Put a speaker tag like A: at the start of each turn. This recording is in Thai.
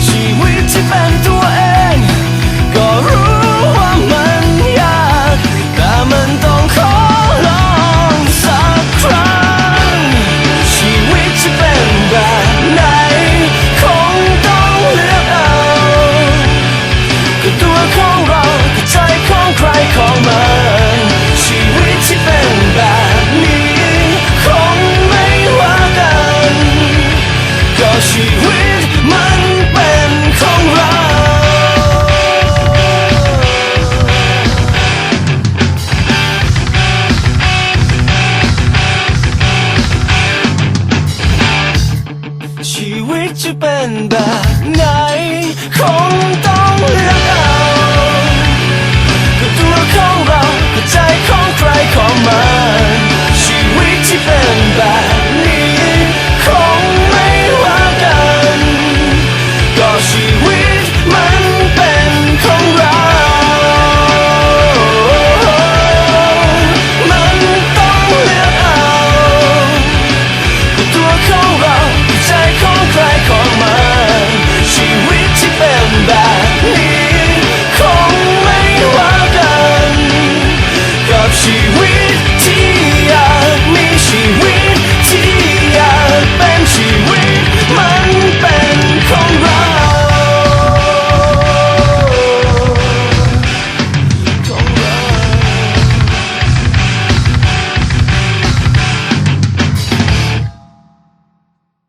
A: 是为วิต วิตจะเป็นแบบไหนคงต้อง